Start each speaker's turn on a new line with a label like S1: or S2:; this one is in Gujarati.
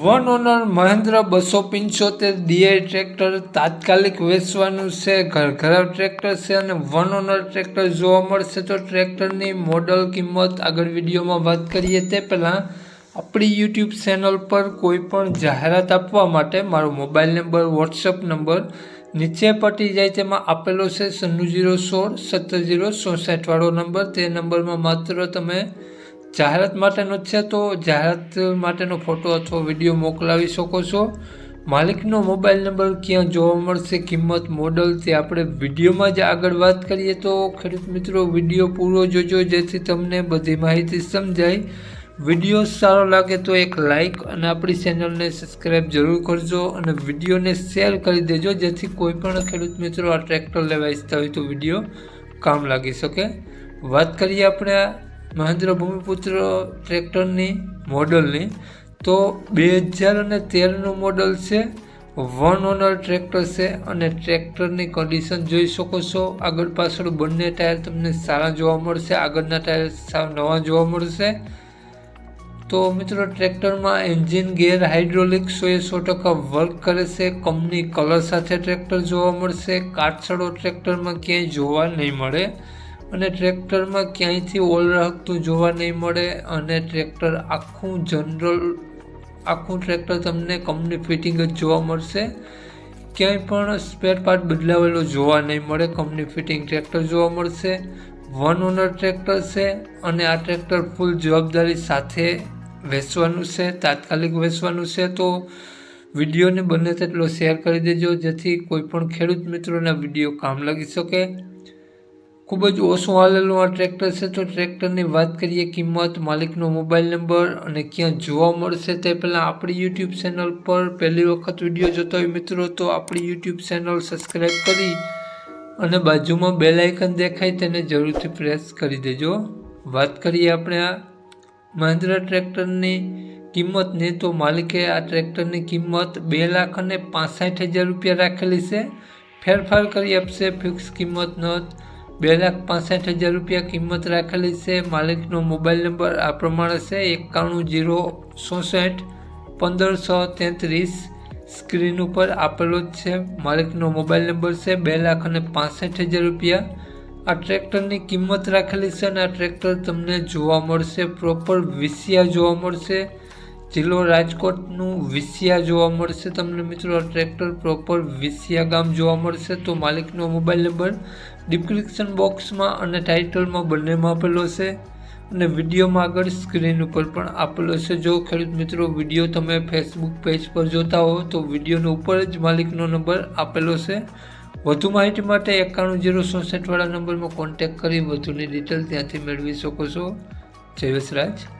S1: વન ઓનર મહેન્દ્ર બસો પંચોતેર ડીઆઈ ટ્રેક્ટર તાત્કાલિક વેચવાનું છે ઘરઘરાવ ટ્રેક્ટર છે અને વન ઓનર ટ્રેક્ટર જોવા મળશે તો ટ્રેક્ટરની મોડલ કિંમત આગળ વિડીયોમાં વાત કરીએ તે પહેલાં આપણી યુટ્યુબ ચેનલ પર કોઈ પણ જાહેરાત આપવા માટે મારો મોબાઈલ નંબર, વોટ્સઅપ નંબર નીચે પટી જાય તેમાં આપેલો છે, સન્નુ જીરો સોળ, સત્તર જીરો ચોસઠવાળો નંબર. તે નંબરમાં માત્ર તમે જાહેરાત માટેનો છે તો જાહેરાત માટેનો ફોટો અથવા વીડિયો મોકલાવી શકો છો. માલિકનો મોબાઈલ નંબર ક્યાં જોવા મળશે, કિંમત મોડલ તે આપણે વિડીયોમાં જ આગળ વાત કરીએ તો ખેડૂત મિત્રો, વીડિયો પૂરો જોજો, જેથી તમને બધી માહિતી સમજાય. વીડિયો સારો લાગે તો એક લાઇક અને આપણી ચેનલને સબસ્ક્રાઈબ જરૂર કરજો અને વિડીયોને શેર કરી દેજો, જેથી કોઈ પણ ખેડૂત મિત્રો આ ટ્રેક્ટર લેવા ઈચ્છતા હોય તો વીડિયો કામ લાગી શકે. વાત કરીએ આપણે મહેન્દ્ર ભૂમિપુત્ર ટ્રેક્ટરની મોડલની. તો બે હજાર અને તેરનું મોડલ છે, વન ઓનર ટ્રેક્ટર છે અને ટ્રેક્ટરની કન્ડિશન જોઈ શકો છો. આગળ પાછળ બંને ટાયર તમને સારા જોવા મળશે, આગળના ટાયર સાવ નવા જોવા મળશે. તો મિત્રો, ટ્રેક્ટરમાં એન્જિન ગેર હાઇડ્રોલિક સોએ સો ટકા વર્ક કરે છે. કંપની કલર સાથે ટ્રેક્ટર જોવા મળશે. કાટછડો ટ્રેક્ટરમાં ક્યાંય જોવા નહીં મળે. અને ટ્રેક્ટરમાં ક્યાંયથી ઓલ રાખતું જોવા નહીં મળે અને ટ્રેક્ટર આખું જનરલ, આખું ટ્રેક્ટર તમને કંપની ફિટિંગ જ જોવા મળશે. ક્યાંય પણ સ્પેર પાર્ટ બદલાવેલો જોવા નહીં મળે, કંપની ફિટિંગ ટ્રેક્ટર જોવા મળશે. વન ઓનર ટ્રેક્ટર છે અને આ ટ્રેક્ટર ફૂલ જવાબદારી સાથે વેચવાનું છે, તાત્કાલિક વેચવાનું છે. તો વિડીયોને બને તેટલો શેર કરી દેજો, જેથી કોઈ પણ ખેડૂત મિત્રોના વીડિયો કામ લાગી શકે. ખૂબ જ ઓછું હાલેલું આ ટ્રેક્ટર છે. તો ટ્રેક્ટરની વાત કરીએ કિંમત, માલિકનો મોબાઈલ નંબર અને ક્યાં જોવા મળશે તે પહેલાં આપણી યુટ્યુબ ચેનલ પર પહેલી વખત વીડિયો જોતા હોય મિત્રો, તો આપણી યુટ્યુબ ચેનલ સબસ્ક્રાઈબ કરી અને બાજુમાં બે લાઇકન દેખાય તેને જરૂરથી પ્રેસ કરી દેજો. વાત કરીએ આપણે આ મહિન્દ્રા ટ્રેક્ટરની કિંમતની, તો માલિકે આ ટ્રેક્ટરની કિંમત બે લાખ અને પાસઠ હજાર રૂપિયા રાખેલી છે. ફેરફાર કરી આપશે, ફિક્સ કિંમત ન બે લાખ પાસઠ હજાર રૂપિયા કિંમત રાખેલી છે. માલિકનો મોબાઈલ નંબર આ પ્રમાણે છે. એકાણું જીરો ચોસઠ પંદરસો તેત્રીસ. સ્ક્રીન ઉપર આપેલો જ છે. માલિકનો મોબાઈલ નંબર છે બે લાખ અને પાસઠ હજાર રૂપિયા. આ ટ્રેક્ટરની કિંમત રાખેલી છે અને આ ટ્રેક્ટર તમને જોવા મળશે. પ્રોપર વિસિયા જોવા મળશે. જિલ્લો રાજકોટનું વિસિયા જોવા મળશે. તમને મિત્રો ટ્રેક્ટર પ્રોપર વિસિયા ગામ જોવા મળશે. તો માલિકનો મોબાઈલ નંબર ડિસ્ક્રિપ્શન બોક્સમાં અને ટાઇટલમાં બંનેમાં આપેલો છે. અને વિડીયોમાં આગળ સ્ક્રીન ઉપર પણ આપેલો છે. જો ખેડૂત મિત્રો, વીડિયો તમે ફેસબુક પેજ પર જોતા હો, તો વિડીયોનો ઉપર જ માલિકનો નંબર આપેલો છે. વધુ માહિતી માટે એકાણું જીરો ચોસઠવાળા નંબરમાં કોન્ટેક કરી વધુની ડિટેલ ત્યાંથી મેળવી શકો છો. જય વસરાજ.